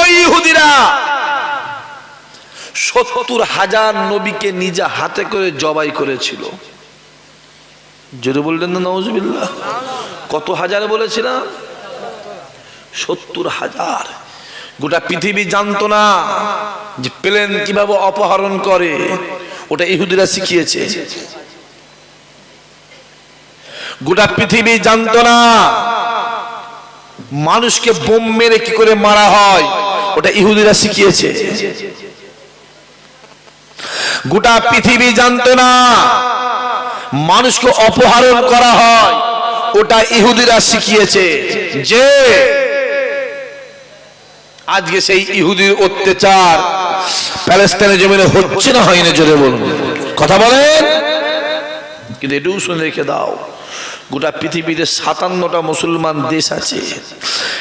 ওই ইহুদিরা, সত্তর হাজার নবীকে নিজে হাতে করে জবাই করেছিল। জোরে বললেন না নওয়াজবিল্লাহ কত হাজার বলেছিলাম? সত্তর হাজার। গোটা পৃথিবী জানতো না যে প্লেন কীভাবে অপহরণ করে। ওটা ইহুদিরা শিখিয়েছে। গোটা পৃথিবী জানতো না মানুষকে বোম মেরে কি করে মারা হয়। ওটা ইহুদিরা শিখিয়েছে। গোটা পৃথিবী জানতো না, মানুষকে অপহরণ করা হয়, ওটা ইহুদিরা শিখিয়েছে যে আজকে সেই ইহুদির অত্যাচার প্যালেস্তাইনের জমিনে হচ্ছে না হয়নি, জোরে বলুন। কথা বলেন? কিন্তু এটুকু শুনে রেখে দাও। গোটা পৃথিবীতে সাতান্নটা মুসলমান দেশ আছে।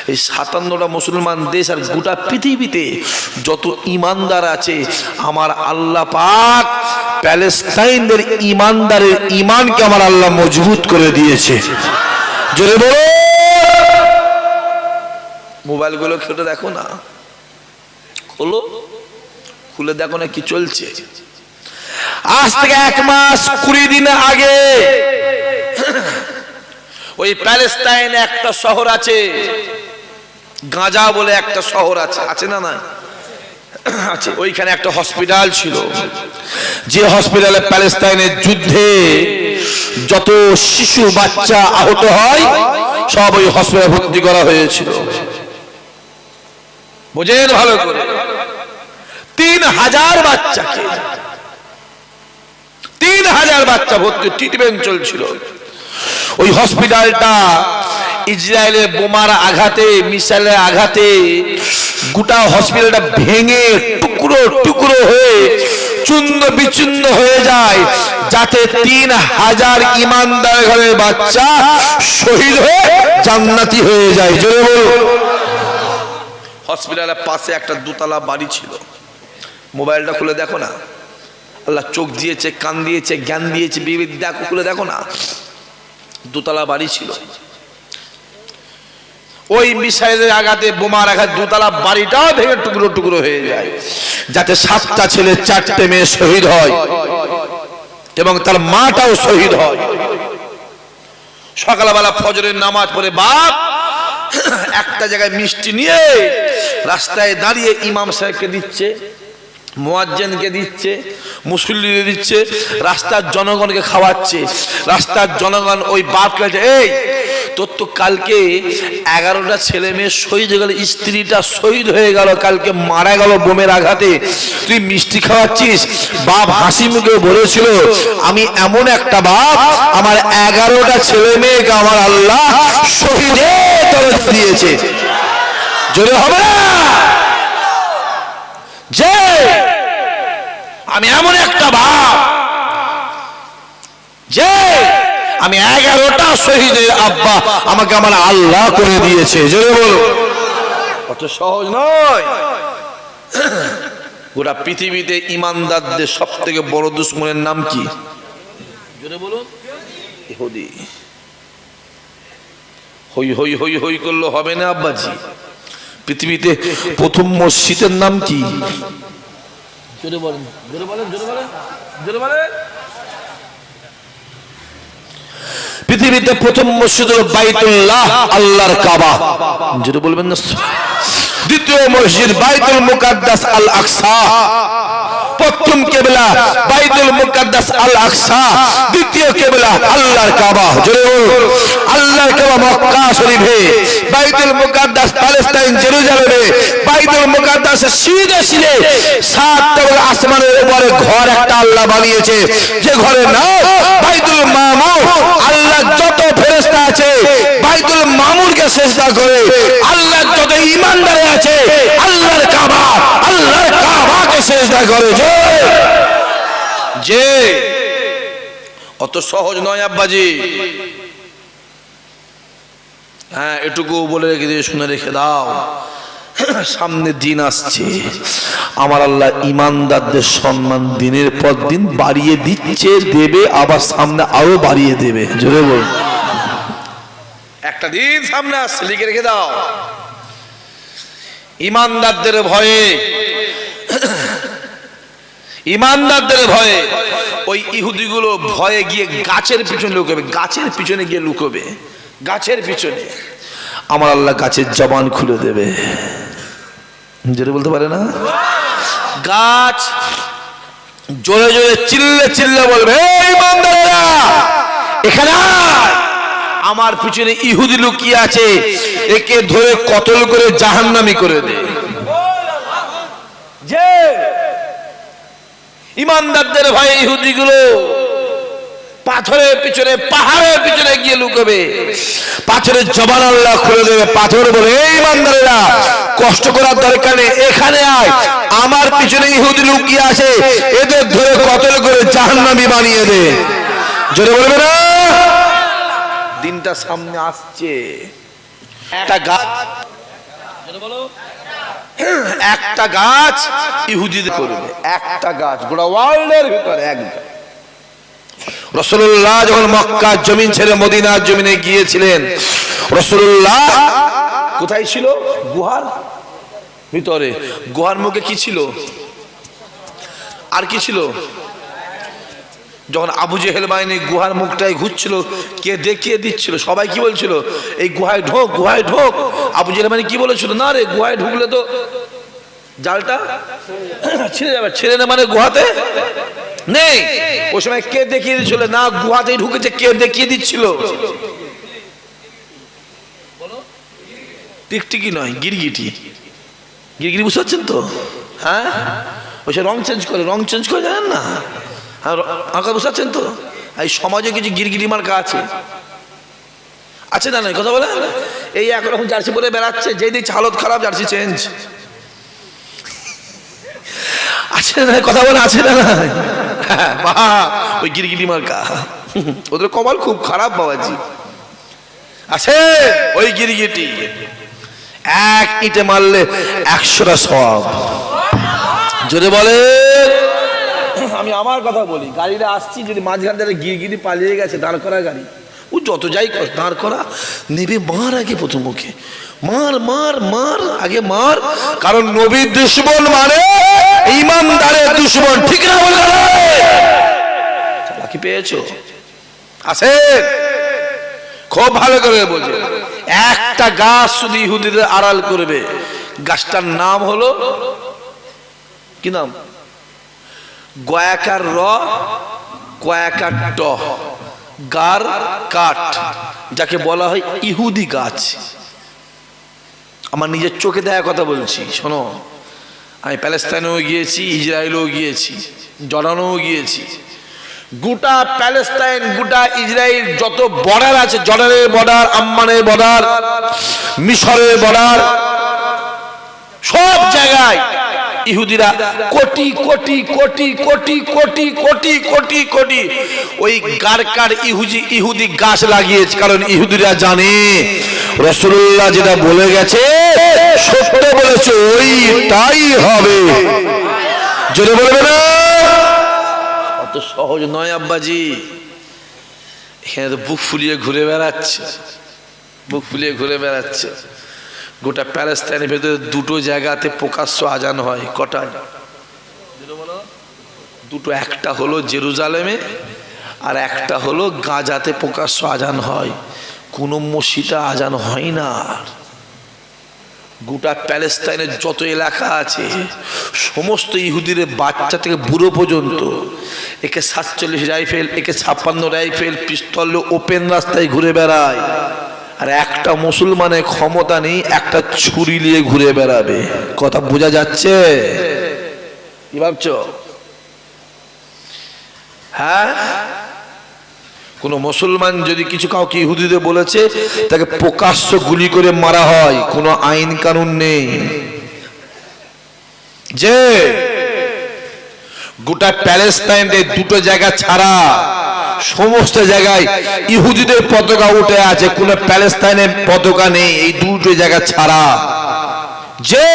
এই সাতান্নটা মুসলমান দেশ আর গোটা পৃথিবীতে যত ইমানদার আছে, আমার আল্লাহ পাক প্যালেস্তাইনদের ইমানদারের ইমানকে আমার আল্লাহ মজবুত করে দিয়েছে। জোরে বলো। মোবাইলগুলো খুলে দেখো না। খোলো। খুলে দেখো না কি চলছে। আজ থেকে এক মাস কুড়ি দিন আগে ওই প্যালেস্তাইনে একটা শহর আছে। গাঁজা বলে একটা শহর আছে। আছে না না আছে। ওইখানে একটা হসপিটাল ছিল। যে হসপিটালে প্যালেস্তাইনের যুদ্ধে যত শিশু, বাচ্চা আহত হয়, সব ওই হসপিটালে ভর্তি করা হয়েছিল। বোঝেন ভালো করে। তিন হাজার বাচ্চাকে, তিন হাজার বাচ্চা ভর্তি ট্রিটমেন্ট চলছিল। ওই হসপিটালটা ইসরায়েলের বোমার আঘাতে, মিসাইলের আঘাতে গোটা হসপিটালটা ভেঙে টুকরো টুকরো হয়ে চূর্ণ বিচূর্ণ হয়ে যায়, যাতে তিন হাজার ইমানদার ঘরের বাচ্চা শহীদ হয়ে জান্নাতি হয়ে যায়। জোরে হসপিটালের পাশে একটা দোতলা বাড়ি ছিল। মোবাইলটা খুলে দেখো না? আল্লাহ চোখ দিয়েছে, কান দিয়েছে, জ্ঞান দিয়েছে বিবেক দেখো, খুলে দেখো না? দোতলা বাড়ি ছিল। ওই মিসাইলের আঘাতে বোমার আঘাত দোতলা বাড়িটাও ভেঙে টুকরো টুকরো হয়ে যায়, যাতে সাতটা ছেলে চারটে মেয়ে শহীদ হয় এবং তার মাটাও শহীদ হয়। সকালবেলা ফজরের নামাজ পড়ে বাপ, একটা জায়গায় মিষ্টি নিয়ে রাস্তায় দাঁড়িয়ে ইমাম সাহেবকে দিচ্ছে। মোয়াজ্জেনকে দিচ্ছে, মুসল্লিকে দিচ্ছে, রাস্তার জনগণকে খাওয়াচ্ছে। রাস্তার জনগণ ওই বাপকে এই, তোর তো কালকে এগারোটা ছেলে মেয়ে শহীদ হয়ে গেল, স্ত্রীটা শহীদ হয়ে গেল, কালকে মারা গেল বোমের আঘাতে। তুই মিষ্টি খাওয়াচ্ছিস? বাপ হাসি মুখে বলেছিল, আমি এমন একটা বাপ, আমার এগারোটা ছেলে মেয়েকে আমার আল্লাহ দরজা দিয়েছে। জোরে হবে না? যে আমি এমন একটা ভাব যে আমি এগারোটা শহীদের আব্বা আমাকে আমার আল্লাহ করে দিয়েছে, জোরে বলো অত সহজ নয়। গোটা পৃথিবীতে ইমানদারদের সব থেকে বড় দুশ্মনের নাম কি? জোরে হই হই হই হই করলে হবে না, আব্বাজি? পৃথিবীতে প্রথম মসজিদের নাম কি? জোরে বলেন জোরে বলেন জোরে বলেন জোরে বলেন। পৃথিবীতে প্রথম মসজিদ হল বাইতুল্লাহ আল্লাহর কাবা। জোরে বলবেন না দ্বিতীয় মসজিদ বাইতুল মুকাদ্দাস আল আকসা। প্রথম কেবলা, বাইতুল মুকাদ্দাস আল আকসা দ্বিতীয় কেবলা আল্লাহর কাবা। জোরে আল্লাহর কাবা মক্কা শরীফে, বাইতুল মুকাদ্দাস প্যালেস্টাইন জেরুজালেমে, বাইতুল মুকাদ্দাস সিধে সিধে সাত তবে আসমানের উপরে ঘর একটা আল্লাহ বানিয়েছে। যে ঘরে নাম বাইতুল মামুর আল্লাহ যত ফেরেশতা আছে, বাইতুল মামুরকে চেষ্টা করে, আল্লাহ যত ইমানদারে আছে, আল্লাহর কাবা করে যে যে অত সহজ নয় আব্বাজি। হ্যাঁ এটুকু বলে রেখে দিয়ে শুনে রেখে দাও। সামনে দিন আসছে। আমার আল্লাহ ইমানদারদের সম্মান দিনের পর দিন বাড়িয়ে দিচ্ছে দেবে আবার সামনে আরও বাড়িয়ে দেবে। জোরে বল একটা দিন সামনে আসছে লিখে রেখে দাও। ইমানদারদের ভয়ে ইমানদারদের ভয়ে ওই ইহুদিগুলো ভয়ে গিয়ে গাছের পিছনে লুকোবে, গাছের পিছনে গিয়ে লুকোবে, গাছের পিছনে। আমার আল্লাহ গাছের জবান খুলে দেবে। যেটা বলতে পারে না? গাছ জোরে জোরে চিল্লে চিল্লে বলবে "এই ইমানদারেরা, এখানে আমার পিছনে ইহুদি লুকিয়ে আছে, একে ধরে কতল করে জাহান্নামি করে দে যে ইমানদারদের ভাই ইহুদিগুলো পাথরের পিছনে, পাহাড়ের পিছনে গিয়ে লুকবে। পাথরের জবান আল্লাহ খুলে দেবে। পাথর বলে, এই ইমানদারেরা, কষ্ট করার দরকার নেই, এখানে আয়। আমার পিছনে ইহুদি লুকিয়ে আছে, এদের ধরে কতল করে জাহান্নামি বানিয়ে দে। জোরে বলবে না? দিনটা সামনে আসছে। একটা গাছ একটা গাছ ইহুদিদের করবে। একটা গাছ গোটা ওয়ার্ল্ডের ভিতরে এক রসুল্লাহ যখন মক্কা জমিন ছেড়ে মদিনার জমিনে গিয়েছিলেন রসুল্লাহ কোথায় ছিল? গুহার ভিতরে। গুহার মুখে কি ছিল? আর কি ছিল? যখন আবু জেহেল বাহিনী গুহার মুখটায় ঘুরছিল, কে দেখিয়ে দিচ্ছিল? সবাই কি বলছিল? এই গুহায় ঢোক গুহায় ঢোক। আবু জেহেল বাহিনী কি বলেছিল? না রে, গুহায় ঢুকলে তো জালটা ছিঁড়ে যাবে। ছিঁড়ে না মানে গুহাতে নেই। ওই সময় কে দেখিয়ে দিচ্ছিল না, গুহাতেই ঢুকেছে। কে দেখিয়ে দিচ্ছিল? টিকটিকি নয়, গিরগিটি। গিরগিটি বুঝতে পারছেন তো? হ্যাঁ? ওই রং চেঞ্জ করে, রং চেঞ্জ করে, জানেন না? হ্যাঁ আঁকা বুঝতে পারছেন তো? এই সমাজে কিছু গিরগিরি মার্কা আছে। আছে না নয় কথা বলে এই একরকম জার্সি পরে বেড়াচ্ছে যেই দেখছে হালত খারাপ জার্সি চেঞ্জ। আছে না কথা বলে আছে না বাহ, ওই গিরগিরি মার্কা। ওদের কপাল খুব খারাপ বাবাজি। আছে ওই গিরগিটি। এক ইটে মারলে একশোটা সব। জোরে বলে। আমি আমার কথা বলি গাড়িটা আসছি যদি মাঝখান থেকে গিরগিরি পালিয়ে গেছে দাঁড় করা গাড়ি। ও যত যাই দাঁড় করা। নেবে মার আগে প্রথম মুখে। মার মার মার, আগে মার। কারণ নবীর দুশ্মন মানে ইমানদারের দুশ্মন, ঠিক না বলে বাকি পেয়েছ? আছে? খুব ভালো করে বোঝে। একটা গাছ শুধু ইহুদিদের আড়াল করবে। গাছটার নাম হলো কি নাম? গয়াকার র কয়াকার ট। গার কাঠ, যাকে বলা হয় ইহুদি গাছ। আমার নিজের চোখে দেখা কথা বলছি, শোনো। আমি প্যালেস্তাইনেও গিয়েছি, ইসরায়েলেও গিয়েছি, জর্ডানেও গিয়েছি। গোটা প্যালেস্তাইন, গোটা ইসরায়েল, যত বর্ডার আছে, জর্ডানের বর্ডার আম্মানের বর্ডার মিশরের বর্ডার সব জায়গায় ইহুদিরা কোটি কোটি কোটি কোটি কোটি কোটি কোটি কোটি। ওই গারকার ইহুদি ইহুদি গাছ লাগিয়েছে, কারণ ইহুদিরা জানে। রসুল্লাহ যেটা বলে গেছে, সত্য বলেছে ওইটাই হবে। জোরে বলবে না? অত সহজ নয়, আব্বাজি। এখানে তো বুক ফুলিয়ে ঘুরে বেড়াচ্ছে। বুক ফুলিয়ে ঘুরে বেড়াচ্ছে। গোটা প্যালেস্তাইনের ভেতরে দুটো জায়গাতে প্রকাশ্য আজান হয়, কটায়? দুটো, একটা হলো জেরুজালেমে আর একটা হলো গাজাতে প্রকাশ্য আজান হয়। কোনো মসজিদে আজান হয় না। গোটা প্যালেস্তাইনের যত এলাকা আছে, সমস্ত ইহুদির বাচ্চা থেকে বুড়ো পর্যন্ত, একে সাতচল্লিশ রাইফেল, একে ছাপ্পান্ন রাইফেল, পিস্তল ওপেন রাস্তায় ঘুরে বেড়ায়। আর একটা মুসলমানের ক্ষমতা নেই, একটা ছুরি নিয়ে ঘুরে বেড়াবে। কথা বোঝা যাচ্ছে? কি ভাবছ? হ্যাঁ? কোন মুসলমান যদি কিছু কাউকে ইহুদিদের বলেছে, তাকে প্রকাশ্য গুলি করে মারা হয়, কোনো আইন কানুন নেই। যে গোটা প্যালেস্তাইনে দুটো জায়গা ছাড়া সমস্ত জায়গায় ইহুদিদের পতাকা উঠে আছে, কোন প্যালেস্তাইনের পতাকা নেই, এই দুটো জায়গা ছাড়া। যে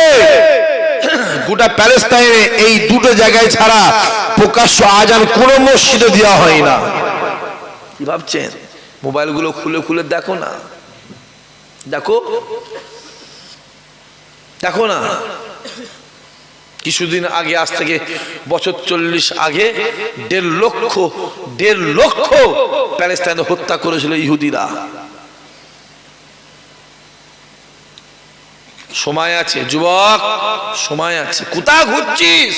গোটা প্যালেস্তাইনে এই দুটো জায়গায় ছাড়া প্রকাশ্য আজান কোন মসজিদে দেওয়া হয় না। কি ভাবছেন? মোবাইলগুলো খুলে খুলে দেখো না। দেখো। দেখো না। কিছুদিন আগে, আজ থেকে বছর চল্লিশ আগে দেড় লক্ষ দেড় লক্ষ প্যালেস্তাইনে হত্যা করেছিল ইহুদিরা। সময় আছে, যুবক, সময় আছে। কোথা ঘুরছিস?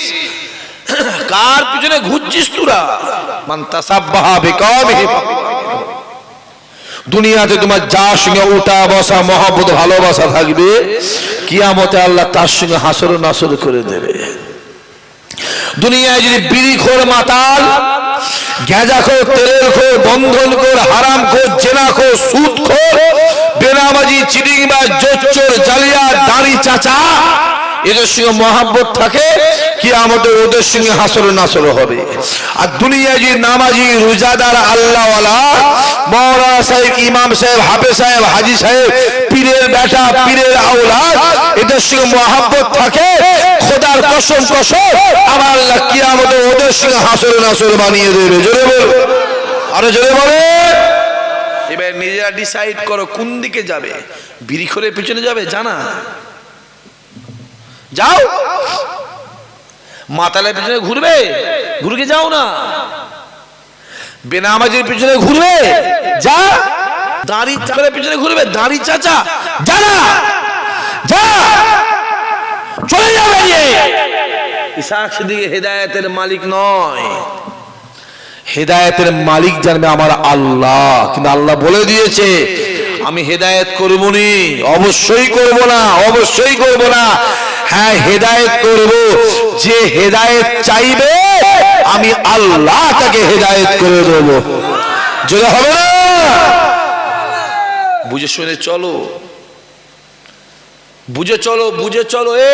কার পিছনে ঘুরছিস তোরা? মান তাসাব্বাহা বিকামিহি দুনিয়াতে তোমার যার সঙ্গে উঠা বসা, মহব্বত, ভালোবাসা থাকবে, কিয়ামতে আল্লাহ তার সঙ্গে হাসর নাসর করে দেবে। দুনিয়ায় যদি বিড়ি খোর মাতাল গেঁজা খোর তেলের খোর, বন্ধন খোর, হারাম খোর, জেনা খোর, সুদ খোর, বেনামাজি চিটিং বা জোচ্চোর জালিয়া দাড়ি চাচা এদের সঙ্গে মহাব্বত থাকে কি আমাদের ওদের সঙ্গে হাসর নাসর হবে। আর দুনিয়ায় যদি নামাজি, রোজাদার, আল্লাহওয়ালা মৌলানা সাহেব, ইমাম সাহেব হাফে সাহেব, হাজি সাহেব, পীরের বেটা, পীরের আওলা এদের সঙ্গে মহাব্বত থাকে, খোদার কসম কসম, আমার আল্লাহ কি আমাদের ওদের সঙ্গে হাসর নাসর বানিয়ে দেবে। জোরে বল আরও জোরে বলে এবার নিজেরা ডিসাইড করো কোন দিকে যাবে। বিড়ি করে পিছনে যাবে? জানা? যাও। মাতালের পিছনে ঘুরবে? ঘুরকে যাও না। বেনামাজির পিছনে ঘুরবে? যা। দাড়ি চাকরের পিছনে ঘুরবে। দাড়ি চাচা, যা না। যা। চলে যাবে ইসাক সিদ্দিক হেদায়েতের মালিক নয়। হেদায়েতের মালিক জানবে আমার আল্লাহ। কিন্তু আল্লাহ বলে দিয়েছে, আমি হেদায়েত করব নি। অবশ্যই করব না, অবশ্যই করব না। হ্যাঁ হেদায়েত করব। যে হেদায়েত চাইবে, আমি আল্লাহ তাকে হেদায়েত করে দেব। যদি হবে বুঝে শুনে চলো। বুঝে চলো বুঝে চলো, এ